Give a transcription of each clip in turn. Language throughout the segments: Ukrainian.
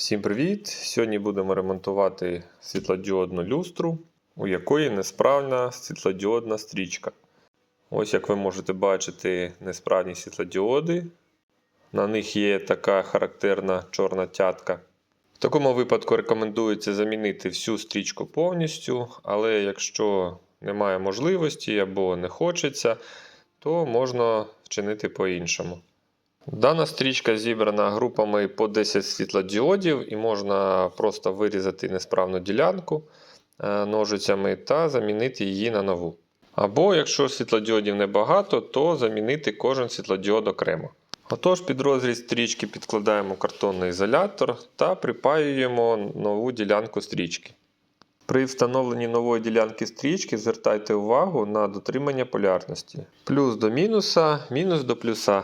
Всім привіт! Сьогодні будемо ремонтувати світлодіодну люстру, у якої несправна світлодіодна стрічка. Ось як ви можете бачити, несправні світлодіоди. На них є така характерна чорна тятка. В такому випадку рекомендується замінити всю стрічку повністю, але якщо немає можливості або не хочеться, то можна вчинити по-іншому. Дана стрічка зібрана групами по 10 світлодіодів і можна просто вирізати несправну ділянку е, ножицями та замінити її на нову. Або якщо світлодіодів небагато, то замінити кожен світлодіод окремо. Отож, під розріз стрічки підкладаємо картонний ізолятор та припаюємо нову ділянку стрічки. При встановленні нової ділянки стрічки звертайте увагу на дотримання полярності. Плюс до мінуса, мінус до плюса.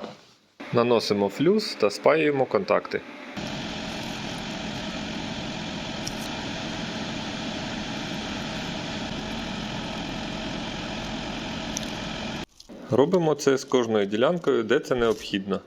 Наносимо флюс та спаюємо контакти. Робимо це з кожною ділянкою, де це необхідно.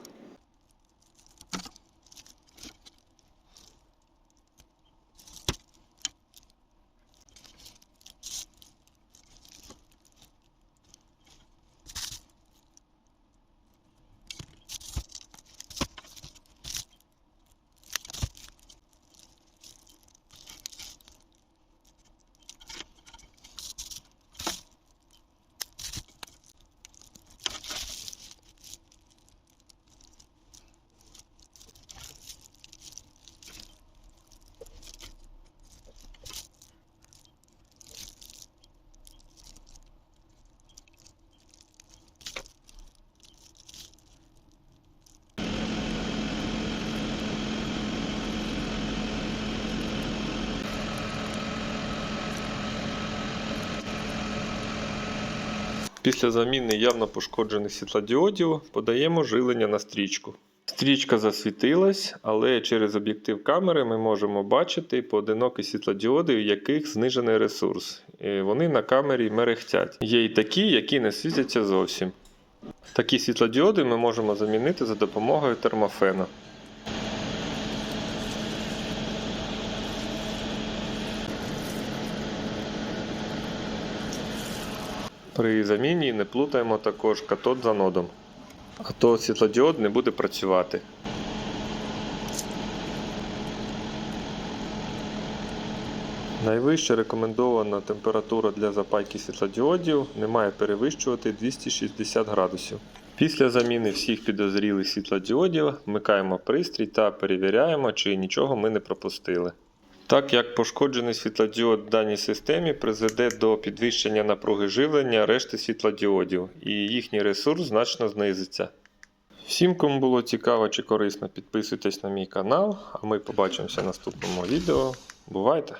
Після заміни явно пошкоджених світлодіодів подаємо жилення на стрічку. Стрічка засвітилась, але через об'єктив камери ми можемо бачити поодинокі світлодіоди, у яких знижений ресурс. І вони на камері мерехтять. Є й такі, які не світяться зовсім. Такі світлодіоди ми можемо замінити за допомогою термофена. При заміні не плутаємо також катод з анодом, а то світлодіод не буде працювати. Найвища рекомендована температура для запайки світлодіодів не має перевищувати 260 градусів. Після заміни всіх підозрілих світлодіодів вмикаємо пристрій та перевіряємо, чи нічого ми не пропустили. Так як пошкоджений світлодіод в даній системі призведе до підвищення напруги живлення решти світлодіодів, і їхній ресурс значно знизиться. Всім, кому було цікаво чи корисно, підписуйтесь на мій канал, а ми побачимося в наступному відео. Бувайте!